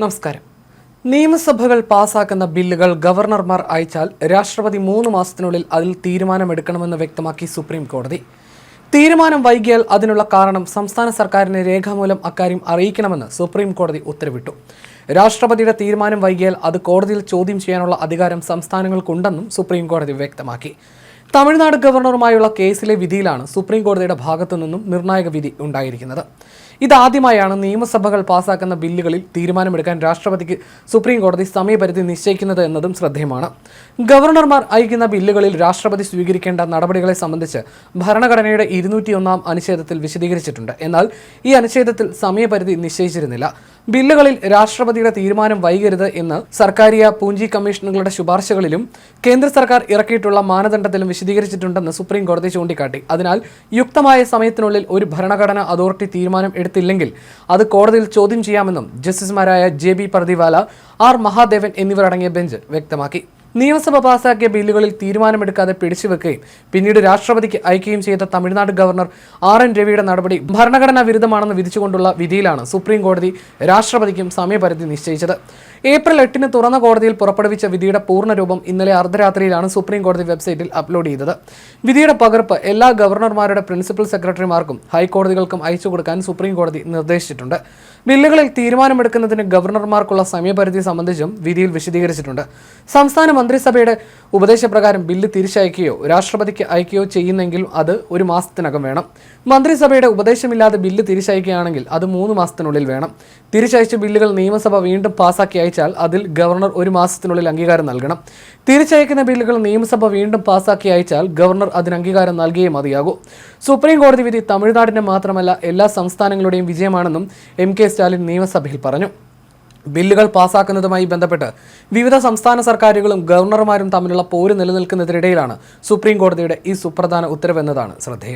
നമസ്കാരം. നിയമസഭകൾ പാസാക്കുന്ന ബില്ലുകൾ ഗവർണർമാർ അയച്ചാൽ രാഷ്ട്രപതി മൂന്ന് മാസത്തിനുള്ളിൽ അതിൽ തീരുമാനമെടുക്കണമെന്ന് വ്യക്തമാക്കി സുപ്രീം കോടതി. തീരുമാനം വൈകിയാൽ അതിനുള്ള കാരണം സംസ്ഥാന സർക്കാരിനെ രേഖാമൂലം അക്കാര്യം അറിയിക്കണമെന്ന് സുപ്രീം കോടതി ഉത്തരവിട്ടു. രാഷ്ട്രപതിയുടെ തീരുമാനം വൈകിയാൽ അത് കോടതിയിൽ ചോദ്യം ചെയ്യാനുള്ള അധികാരം സംസ്ഥാനങ്ങൾക്കുണ്ടെന്നും സുപ്രീം കോടതി വ്യക്തമാക്കി. തമിഴ്നാട് ഗവർണറുമായുള്ള കേസിലെ വിധിയിലാണ് സുപ്രീം കോടതിയുടെ ഭാഗത്തു നിന്നും നിർണായക വിധി ഉണ്ടായിരിക്കുന്നത്. ഇതാദ്യമായാണ് നിയമസഭകൾ പാസാക്കുന്ന ബില്ലുകളിൽ തീരുമാനമെടുക്കാൻ രാഷ്ട്രപതിക്ക് സുപ്രീം കോടതി സമയപരിധി നിശ്ചയിക്കുന്നത് എന്നതും ശ്രദ്ധേയമാണ്. ഗവർണർമാർ അയക്കുന്ന ബില്ലുകളിൽ രാഷ്ട്രപതി സ്വീകരിക്കേണ്ട നടപടികളെ സംബന്ധിച്ച് ഭരണഘടനയുടെ ഇരുന്നൂറ്റിയൊന്നാം അനുച്ഛേദത്തിൽ വിശദീകരിച്ചിട്ടുണ്ട്. എന്നാൽ ഈ അനുച്ഛേദത്തിൽ സമയപരിധി നിശ്ചയിച്ചിരുന്നില്ല. ബില്ലുകളിൽ രാഷ്ട്രപതിയുടെ തീരുമാനം വൈകരുത് എന്ന് സർക്കാരിയ പൂഞ്ചി കമ്മീഷനുകളുടെ ശുപാർശകളിലും കേന്ദ്ര സർക്കാർ ഇറക്കിയിട്ടുള്ള മാനദണ്ഡത്തിലും വിശദീകരിച്ചിട്ടുണ്ടെന്ന് സുപ്രീം കോടതി ചൂണ്ടിക്കാട്ടി. അതിനാൽ യുക്തമായ സമയത്തിനുള്ളിൽ ഒരു ഭരണഘടനാ അതോറിറ്റി തീരുമാനം എടുത്തില്ലെങ്കിൽ അത് കോടതിയിൽ ചോദ്യം ചെയ്യാമെന്നും ജസ്റ്റിസുമാരായ J B Pardiwala R Mahadevan എന്നിവരടങ്ങിയ ബെഞ്ച് വ്യക്തമാക്കി. നിയമസഭ പാസാക്കിയ ബില്ലുകളിൽ തീരുമാനമെടുക്കാതെ പിടിച്ചുവെക്കുകയും പിന്നീട് രാഷ്ട്രപതിക്ക് അയക്കുകയും ചെയ്ത തമിഴ്നാട് ഗവർണർ ആർ എൻ രവിയുടെ നടപടി ഭരണഘടനാ വിരുദ്ധമാണെന്ന് വിധിച്ചുകൊണ്ടുള്ള വിധിയിലാണ് സുപ്രീം കോടതി രാഷ്ട്രപതിക്കും സമയപരിധി നിശ്ചയിച്ചത്. ഏപ്രിൽ എട്ടിന് തുറന്ന കോടതിയിൽ പുറപ്പെടുവിച്ച വിധിയുടെ പൂർണരൂപം ഇന്നലെ അർദ്ധരാത്രിയിലാണ് സുപ്രീം കോടതി വെബ്സൈറ്റിൽ അപ്ലോഡ് ചെയ്തത്. വിധിയുടെ പകർപ്പ് എല്ലാ ഗവർണർമാരുടെ പ്രിൻസിപ്പൽ സെക്രട്ടറിമാർക്കും ഹൈക്കോടതികൾക്കും അയച്ചു കൊടുക്കാൻ സുപ്രീം കോടതി നിർദ്ദേശിച്ചിട്ടുണ്ട്. ബില്ലുകളിൽ തീരുമാനമെടുക്കുന്നതിന് ഗവർണർമാർക്കുള്ള സമയപരിധി സംബന്ധിച്ചും വിധിയിൽ വിശദീകരിച്ചിട്ടുണ്ട്. സംസ്ഥാന മന്ത്രിസഭയുടെ ഉപദേശപ്രകാരം ബില്ല് തിരിച്ചയക്കുകയോ രാഷ്ട്രപതിക്ക് അയക്കുകയോ ചെയ്യുന്നെങ്കിൽ അത് ഒരു മാസത്തിനകം വേണം. മന്ത്രിസഭയുടെ ഉപദേശമില്ലാതെ ബില്ല് തിരിച്ചയക്കുകയാണെങ്കിൽ അത് മൂന്ന് മാസത്തിനുള്ളിൽ വേണം. തിരിച്ചയച്ച ബില്ലുകൾ നിയമസഭ വീണ്ടും പാസാക്കി അയച്ചാൽ അതിൽ ഗവർണർ ഒരു മാസത്തിനുള്ളിൽ അംഗീകാരം നൽകണം. തിരിച്ചയക്കുന്ന ബില്ലുകൾ നിയമസഭ വീണ്ടും പാസാക്കി അയച്ചാൽ ഗവർണർ അതിന് അംഗീകാരം നൽകിയേ മതിയാകൂ. സുപ്രീം കോടതി വിധി തമിഴ്നാടിന്റെ മാത്രമല്ല എല്ലാ സംസ്ഥാനങ്ങളുടെയും വിജയമാണെന്നും എം കെ സ്റ്റാലിൻ നിയമസഭയിൽ പറഞ്ഞു. ബില്ലുകൾ പാസാക്കുന്നതുമായി ബന്ധപ്പെട്ട് വിവിധ സംസ്ഥാന സർക്കാരുകളും ഗവർണർമാരും തമ്മിലുള്ള പോര് നിലനിൽക്കുന്നതിനിടയിലാണ് സുപ്രീം കോടതിയുടെ ഈ സുപ്രധാന ഉത്തരവെന്നതാണ് ശ്രദ്ധേയം.